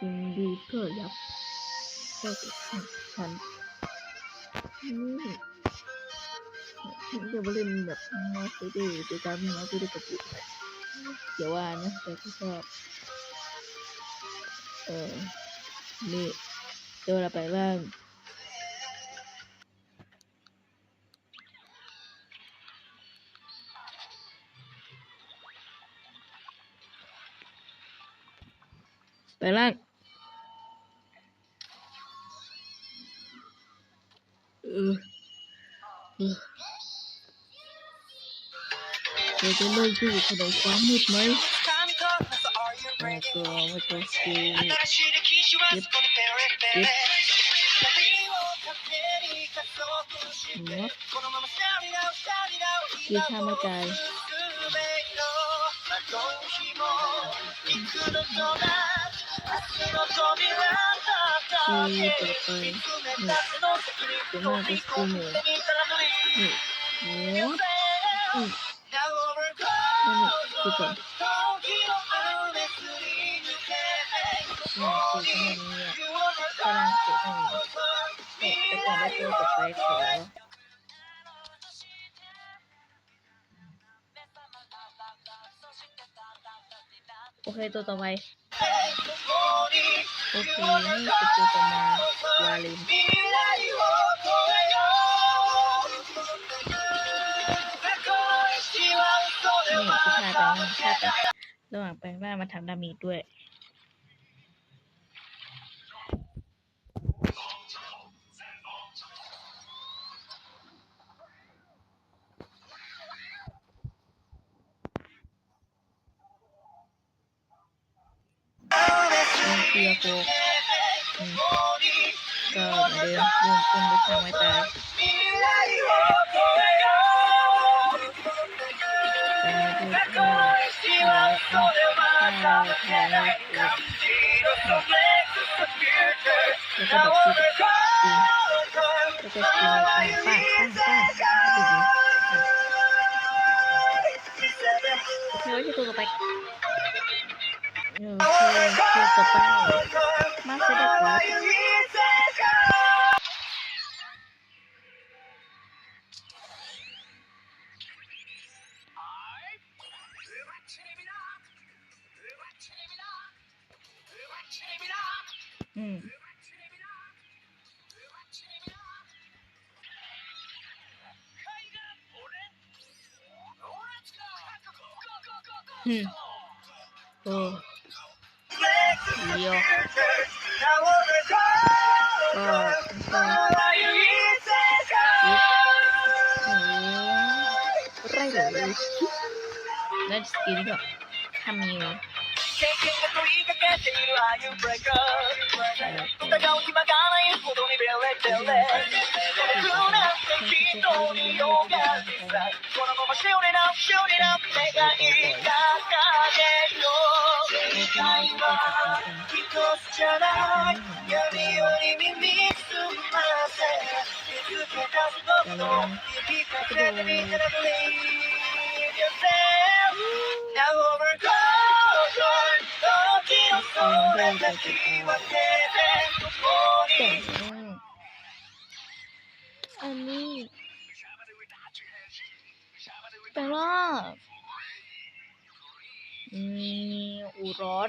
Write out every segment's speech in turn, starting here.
ยิงดีเกอร์ยับก็ฉันนี่ฉันจะมาเล่นแบบมาซื้อดูดูตามมาซื้อดูกับปุ๊เดี๋ยวว่านะแต่ก็ชอบเออนี่เดี๋ยวเราไปบ้า ไปล่างเออเออเราจะเลิกที่อยู่ในความมืดไหมแล้วก็มาจะซื้อเก็บเก็บหัวที่ข้าม่ตาย うん、で、と。おはようございます。 โอเค นี่คือตัวต่อมาวาลินนี่ผู้ชายแปลงร่างชาติระหว่างแปลงร่างมาทำดามีด้วย よう、うん、が連ん。で考えたら。Thank you. อนเดิมเรื่องต้นด้วยทางไม้ตายแต่ไม่ได้ก็เอาเอาเอาเอาเอาแล้วก็แบบตีตีแล้วก็ตีป้าป้าป้าป้าตีโอ いいよ。Let's get up. Come here. 願いがけよ。 เคตัวต่อไปมาเสด็จครับอืมอืมโอ้เดียวก็ก็โอ้ไรเลยแล้วสกินแบบทำยังไงแต่งอันนี้แต่ว่ามีอูร้อน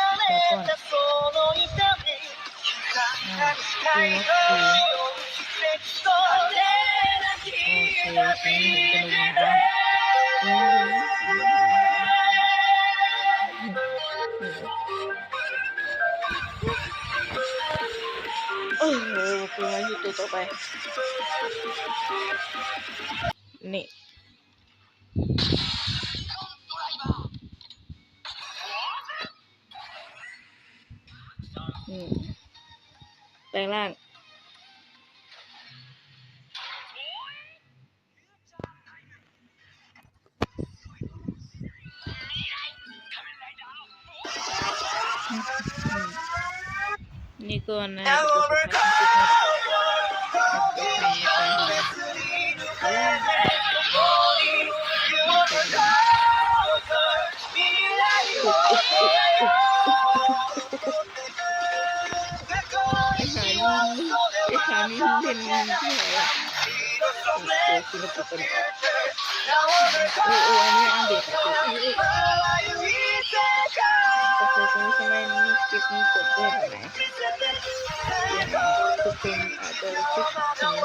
เคอันนี้เป็นลมนะโอ้โหคือมาอยู่ตัวต่อไป นี่ แปลงร่าง นี่ก็นะ ไปหาลิงเล่นที่ไหนอะโอ้โหศิลปะเป็นโอ้โอ้อันนี้อันเด็กโอ้โอ้โอ้โหตรงนี้ทำไมนี่คลิปนี้กดด้วยไหนทุกคนอาจจะคิดถึง